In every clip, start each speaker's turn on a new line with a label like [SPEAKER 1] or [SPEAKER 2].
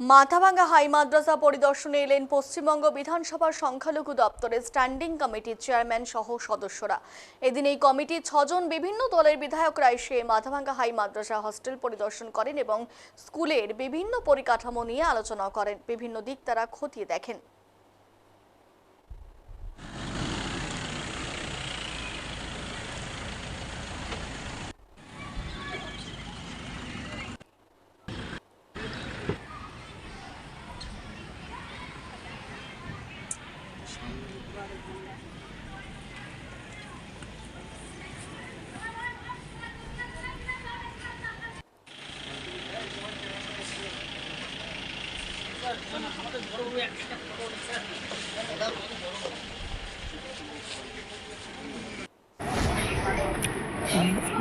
[SPEAKER 1] Mathabhanga high মাদ্রাসা পরিদর্শনে এলেন পশ্চিমবঙ্গ বিধানসভার সংখ্যালঘু দপ্তরের স্ট্যান্ডিং কমিটির চেয়ারম্যান সহ সদস্যরা। এদিন এই কমিটির ছজন বিভিন্ন দলের বিধায়করা এসে মাথাভাঙ্গা হাই মাদ্রাসা হস্টেল পরিদর্শন করেন এবং স্কুলের বিভিন্ন পরিকাঠামো নিয়ে আলোচনা করেন। বিভিন্ন দিক তারা খতিয়ে দেখেন।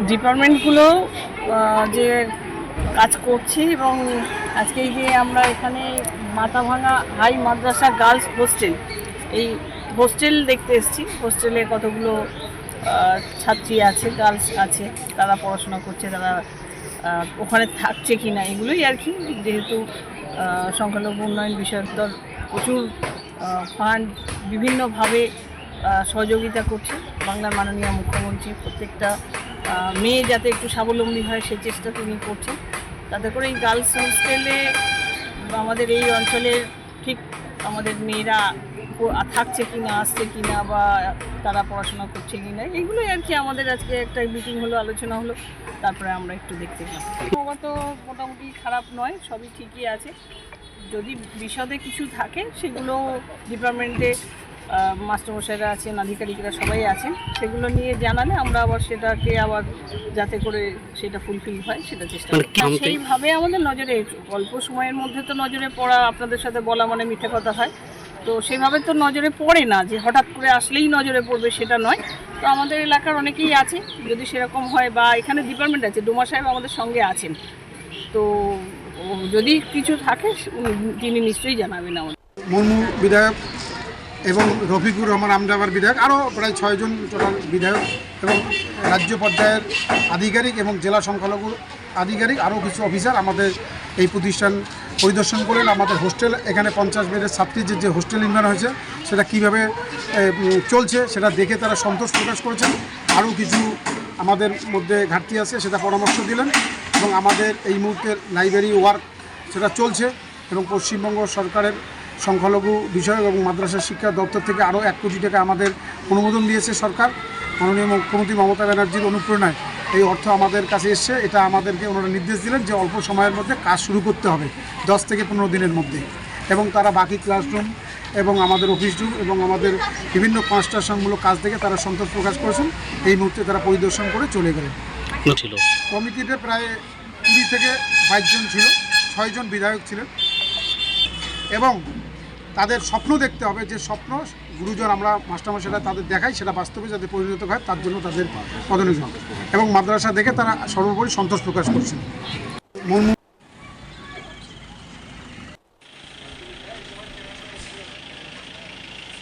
[SPEAKER 2] ডিপার্টমেন্টগুলো যে কাজ করছে এবং আজকে এই যে আমরা এখানে মাথাভাঙা হাই মাদ্রাসা গার্লস হোস্টেল, এই হোস্টেল দেখতে এসেছি। হোস্টেলে কতগুলো ছাত্রী আছে গার্লস আছে, তারা পড়াশোনা করছে, তারা ওখানে থাকছে কি না এগুলোই আর কি। যেহেতু সংখ্যালঘু উন্নয়ন বিষয়ক দল প্রচুর ফান্ড বিভিন্নভাবে সহযোগিতা করছে। বাংলার মাননীয় মুখ্যমন্ত্রী প্রত্যেকটা মেয়ে যাতে একটু স্বাবলম্বী হয় সেই চেষ্টা তিনি করছেন। তাতে করে এই গার্লস হোস্টেলে আমাদের এই অঞ্চলের ঠিক আমাদের মেয়েরা থাকছে কি না আসছে কি না বা তারা পড়াশোনা করছে কি না এইগুলোই আর কি আমাদের আজকে একটা মিটিং হলো আলোচনা হলো তারপরে আমরা একটু দেখতে গেলাম তো মোটামুটি খারাপ নয় সবই ঠিকই আছে। যদি বিশদে কিছু থাকে সেগুলো ডিপার্টমেন্টে মাস্টারমশাইরা আছেন আধিকারিকরা সবাই আছেন সেগুলো নিয়ে জানালে আমরা আবার সেটাকে আবার যাতে করে সেটা ফুলফিল হয় সেটা চেষ্টা করি আর সেইভাবে আমাদের নজরে অল্প সময়ের মধ্যে তো নজরে পড়া আপনাদের সাথে বলা মানে মিথ্যে কথা হয় তো সেভাবে তো নজরে পড়ে না যে হঠাৎ করে আসলেই নজরে পড়বে সেটা নয়। তো আমাদের এলাকার অনেকেই আছে, যদি সেরকম হয় বা এখানে ডিপার্টমেন্ট আছে ডোমা সাহেব আমাদের সঙ্গে আছেন। তো যদি কিছু থাকে তিনি নিশ্চয়ই জানাবেন আমাদের।
[SPEAKER 3] মুর্মু বিধায়ক এবং রফিকুর রহমান আমজাবার বিধায়ক, আরও প্রায় ছয়জন টোটাল বিধায়ক এবং রাজ্য পর্যায়ের আধিকারিক এবং জেলা সংখ্যালঘু আধিকারিক, আরও কিছু অফিসার আমাদের এই প্রতিষ্ঠান পরিদর্শন করলেন আমাদের হোস্টেল, এখানে পঞ্চাশ বেডের ছাত্রীদের যে হোস্টেল নির্মাণ হয়েছে, সেটা কীভাবে চলছে সেটা দেখে তারা সন্তোষ প্রকাশ করেছেন। আরও কিছু আমাদের মধ্যে ঘাটতি আছে সেটা পরামর্শ দিলেন এবং আমাদের এই মুহূর্তের লাইব্রেরি ওয়ার্ক সেটা চলছে এবং পশ্চিমবঙ্গ সরকারের সংখ্যালঘু বিষয়ক এবং মাদ্রাসা শিক্ষা দপ্তর থেকে আরও এক কোটি টাকা আমাদের অনুমোদন দিয়েছে সরকার। মাননীয় মুখ্যমন্ত্রী মমতা ব্যানার্জির অনুপ্রেরণায় এই অর্থ আমাদের কাছে এসছে। এটা আমাদেরকে ওনারা নির্দেশ দিলেন যে অল্প সময়ের মধ্যে কাজ শুরু করতে হবে দশ থেকে পনেরো দিনের মধ্যে। এবং তারা বাকি ক্লাসরুম এবং আমাদের অফিস রুম এবং আমাদের বিভিন্ন কনস্ট্রাকশনমূলক কাজ থেকে তারা সন্তোষ প্রকাশ করেছেন। এই মুহূর্তে তারা পরিদর্শন করে চলে গেলেন।
[SPEAKER 4] ছিল?
[SPEAKER 3] কমিটিতে প্রায় কুড়ি থেকে বাইশ জন ছিল ছয়জন বিধায়ক ছিলেন। এবং তাদের স্বপ্ন দেখতে হবে যে স্বপ্ন গুরুজন আমরা মাস্টারমশাইরা তাদের দেখাই, সেটা বাস্তবে যাতে পরিণত হয়, তার জন্য তাদের পদনিয়োজন এবং মাদ্রাসা দেখে তারা সর্বোপরি সন্তোষ প্রকাশ করছেন।